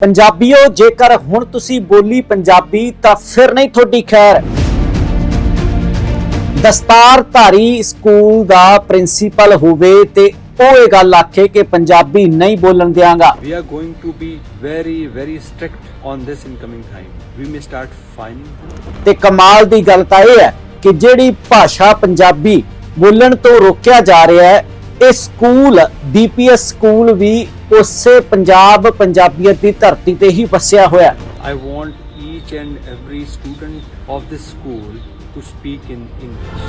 ਪੰਜਾਬੀਓ ਜੇਕਰ ਹੁਣ ਤੁਸੀਂ ਬੋਲੀ ਪੰਜਾਬੀ ਤਾਂ ਫਿਰ ਨਹੀਂ ਤੁਹਾਡੀ ਖੈਰ ਦਸਤਾਰਧਾਰੀ ਸਕੂਲ ਦਾ ਪ੍ਰਿੰਸੀਪਲ ਹੋਵੇ ਤੇ ਉਹ ਇਹ ਗੱਲ ਆਖੇ ਕਿ ਪੰਜਾਬੀ ਨਹੀਂ ਬੋਲਣ ਦਿਆਂਗਾ We are going to be very, very strict on this incoming time. We may start fining. ਤੇ ਕਮਾਲ ਦੀ ਗੱਲ ਤਾਂ ਇਹ ਹੈ ਕਿ ਜਿਹੜੀ ਭਾਸ਼ਾ ਪੰਜਾਬੀ ਬੋਲਣ ਤੋਂ ਰੋਕਿਆ ਜਾ ਰਿਹਾ ਹੈ ਇਹ ਸਕੂਲ ਡੀਪੀਐਸ ਸਕੂਲ ਵੀ ਉਸੇ ਪੰਜਾਬ ਪੰਜਾਬੀਅਤ ਦੀ ਧਰਤੀ ਤੇ ਹੀ ਵਸਿਆ ਹੋਇਆ। I want each and every student of this school to speak in English.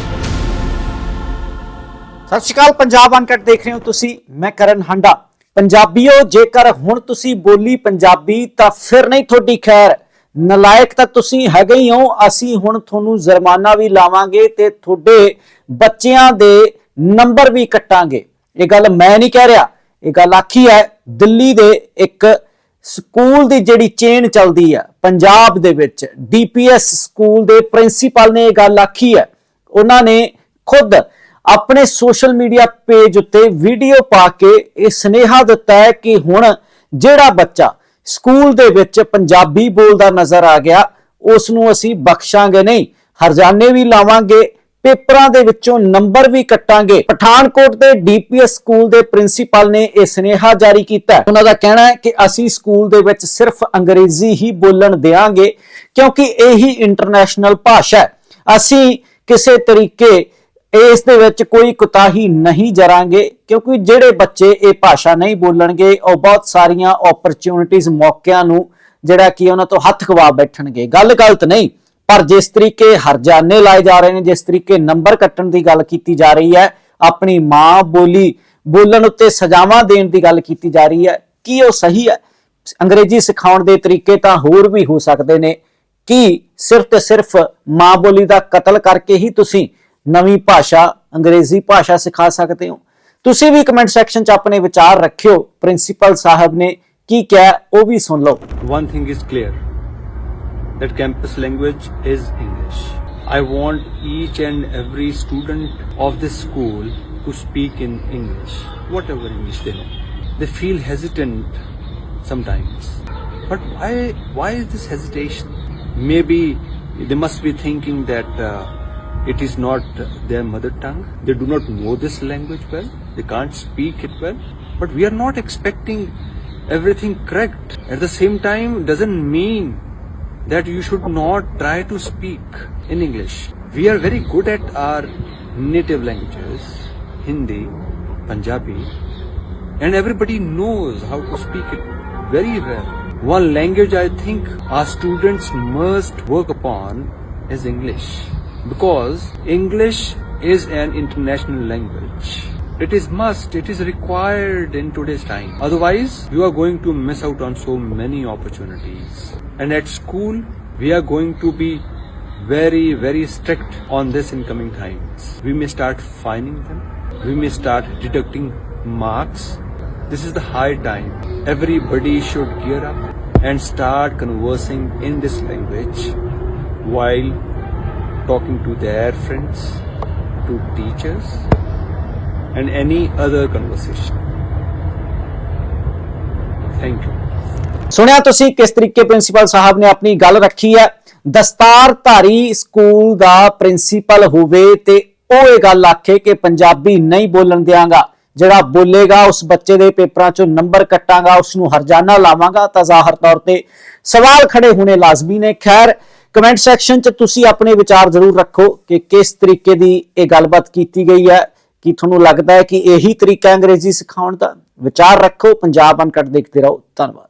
ਸਤਿ ਸ਼੍ਰੀ ਅਕਾਲ ਪੰਜਾਬ ਅਨਕਟ ਦੇਖ ਰਹੇ ਹੋ ਤੁਸੀਂ ਮੈਂ ਕਰਨ ਹੰਡਾ। ਪੰਜਾਬੀਓ ਜੇਕਰ ਹੁਣ ਤੁਸੀਂ ਬੋਲੀ ਪੰਜਾਬੀ ਤਾਂ ਫਿਰ ਨਹੀਂ ਤੁਹਾਡੀ ਖੈਰ। ਨਲਾਇਕ ਤਾਂ ਤੁਸੀਂ ਹੈਗੇ ਹੀ ਹੋ ਅਸੀਂ ਹੁਣ ਤੁਹਾਨੂੰ ਜੁਰਮਾਨਾ ਵੀ ਲਾਵਾਂਗੇ ਤੇ ਤੁਹਾਡੇ ਬੱਚਿਆਂ ਦੇ ਨੰਬਰ ਵੀ ਕੱਟਾਂਗੇ। ਇਹ ਗੱਲ ਮੈਂ ਨਹੀਂ ਕਹਿ ਰਿਹਾ। ਇਹ ਗੱਲ ਆਖੀ ਹੈ, ਦਿੱਲੀ ਦੇ ਇੱਕ ਸਕੂਲ ਦੀ ਜਿਹੜੀ ਚੇਨ ਚੱਲਦੀ ਹੈ ਪੰਜਾਬ ਦੇ ਵਿੱਚ, ਡੀਪੀਐਸ ਸਕੂਲ ਦੇ ਪ੍ਰਿੰਸੀਪਲ ਨੇ ਇਹ ਗੱਲ ਆਖੀ ਹੈ। ਉਹਨਾਂ ਨੇ ਖੁਦ ਆਪਣੇ ਸੋਸ਼ਲ ਮੀਡੀਆ ਪੇਜ ਉੱਤੇ ਵੀਡੀਓ ਪਾ ਕੇ ਇਹ ਸੁਨੇਹਾ ਦਿੱਤਾ ਹੈ ਕਿ ਹੁਣ ਜਿਹੜਾ ਬੱਚਾ ਸਕੂਲ ਦੇ ਵਿੱਚ ਪੰਜਾਬੀ ਬੋਲਦਾ ਨਜ਼ਰ ਆ ਗਿਆ, ਉਸ ਨੂੰ ਅਸੀਂ ਬਖਸ਼ਾਂਗੇ ਨਹੀਂ, ਹਰਜਾਨੇ ਵੀ ਲਾਵਾਂਗੇ ਪੇਪਰਾਂ ਦੇ ਵਿੱਚੋਂ ਨੰਬਰ ਵੀ ਕੱਟਾਂਗੇ। ਪਠਾਨਕੋਟ ਦੇ ਡੀਪੀਐਸ ਸਕੂਲ ਦੇ ਪ੍ਰਿੰਸੀਪਲ ਨੇ ਇਹ ਸਨੇਹਾ ਜਾਰੀ ਕੀਤਾ। ਉਹਨਾਂ ਦਾ ਕਹਿਣਾ ਹੈ ਕਿ ਅਸੀਂ ਸਕੂਲ ਦੇ ਵਿੱਚ ਸਿਰਫ ਅੰਗਰੇਜ਼ੀ ਹੀ ਬੋਲਣ ਦੇਵਾਂਗੇ ਕਿਉਂਕਿ ਇਹੀ ਇੰਟਰਨੈਸ਼ਨਲ ਭਾਸ਼ਾ ਹੈ। ਅਸੀਂ ਕਿਸੇ ਤਰੀਕੇ ਇਸ ਦੇ ਵਿੱਚ ਕੋਈ ਕੁਤਾਹੀ ਨਹੀਂ ਜਰਾਂਗੇ, ਕਿਉਂਕਿ ਜਿਹੜੇ ਬੱਚੇ ਇਹ ਭਾਸ਼ਾ ਨਹੀਂ ਬੋਲਣਗੇ, ਉਹ ਬਹੁਤ ਸਾਰੀਆਂ ਓਪਰਚ्युनिटीज ਮੌਕਿਆਂ ਨੂੰ ਜਿਹੜਾ ਕਿ ਉਹਨਾਂ ਤੋਂ ਹੱਥ ਖਵਾ ਬੈਠਣਗੇ। ਗੱਲ ਗਲਤ ਨਹੀਂ। ਪਰ ਜਿਸ ਤਰੀਕੇ ਹਰਜਾਨੇ ਲਾਏ ਜਾ ਰਹੇ ਨੇ, ਜਿਸ ਤਰੀਕੇ ਨੰਬਰ ਕੱਟਣ ਦੀ ਗੱਲ ਕੀਤੀ ਜਾ ਰਹੀ ਹੈ, ਆਪਣੀ ਮਾਂ ਬੋਲੀ ਬੋਲਣ ਉੱਤੇ ਸਜ਼ਾਵਾਂ ਦੇਣ ਦੀ ਗੱਲ ਕੀਤੀ ਜਾ ਰਹੀ ਹੈ, ਕੀ ਉਹ ਸਹੀ ਹੈ? ਅੰਗਰੇਜ਼ੀ ਸਿਖਾਉਣ ਦੇ ਤਰੀਕੇ ਤਾਂ ਹੋਰ ਵੀ ਹੋ ਸਕਦੇ ਨੇ। ਕੀ ਸਿਰਫ ਤੇ ਸਿਰਫ ਮਾਂ ਬੋਲੀ ਦਾ ਕਤਲ ਕਰਕੇ ਹੀ ਤੁਸੀਂ ਨਵੀਂ ਭਾਸ਼ਾ, ਅੰਗਰੇਜ਼ੀ ਭਾਸ਼ਾ ਸਿਖਾ ਸਕਦੇ ਹੋ? ਤੁਸੀਂ ਵੀ ਕਮੈਂਟ ਸੈਕਸ਼ਨ 'ਚ ਆਪਣੇ ਵਿਚਾਰ ਰੱਖਿਓ। ਪ੍ਰਿੰਸੀਪਲ ਸਾਹਿਬ ਨੇ ਕੀ ਕਿਹਾ, ਉਹ ਵੀ ਸੁਣ ਲਓ। One thing is clear that campus language is English. I want each and every student of this school to speak in English, whatever English they know. They feel hesitant sometimes. But why, why is this hesitation? Maybe they must be thinking that uh, it is not their mother tongue. They do not know this language well. They can't speak it well. But we are not expecting everything correct. At the same time, doesn't mean that you should not try to speak in English. We are very good at our native languages, Hindi, Punjabi, and everybody knows how to speak it very well. One language I think our students must work upon is English because English is an international language. It is must, it is required in today's time. Otherwise, you are going to miss out on so many opportunities. And at school, we are going to be very, very strict on this incoming times. We may start fining them. We may start deducting marks. This is the high time. Everybody should gear up and start conversing in this language while talking to their friends, to teachers, and any other conversation. Thank you. ਸੁਣਿਆ ਤੁਸੀਂ ਕਿਸ ਤਰੀਕੇ principal ਸਾਹਿਬ ਨੇ ਆਪਣੀ ਗੱਲ ਰੱਖੀ ਹੈ? ਦਸਤਾਰਧਾਰੀ school ਦਾ principal ਹੋਵੇ ਤੇ ਉਹ ਇਹ ਗੱਲ ਆਖੇ ਕਿ ਪੰਜਾਬੀ ਨਹੀਂ ਬੋਲਣ ਦਿਆਂਗਾ। ਜਿਹੜਾ ਬੋਲੇਗਾ, ਉਸ ਬੱਚੇ ਦੇ ਪੇਪਰਾਂ ਚੋਂ ਨੰਬਰ ਕੱਟਾਂਗਾ ਉਸ ਨੂੰ ਹਰਜਾਨਾ ਲਾਵਾਂਗਾ। ਤਾਂ ਜ਼ਾਹਰ ਤੌਰ ਤੇ ਸਵਾਲ ਖੜੇ ਹੋਣੇ ਲਾਜ਼ਮੀ ਨੇ। ਖੈਰ, ਕਮੈਂਟ ਸੈਕਸ਼ਨ 'ਚ ਤੁਸੀਂ ਆਪਣੇ ਵਿਚਾਰ ਜ਼ਰੂਰ ਰੱਖੋ ਕਿ ਕਿਸ ਤਰੀਕੇ ਦੀ ਇਹ ਗੱਲਬਾਤ ਕੀਤੀ ਗਈ ਹੈ। ਕੀ ਤੁਹਾਨੂੰ ਲੱਗਦਾ ਹੈ ਕਿ ਇਹੀ ਤਰੀਕਾ ਅੰਗਰੇਜ਼ੀ ਸਿਖਾਉਣ ਦਾ? ਵਿਚਾਰ ਰੱਖੋ, ਪੰਜਾਬ ਅਨਕਟ ਦੇਖਦੇ ਰਹੋ। ਧੰਨਵਾਦ।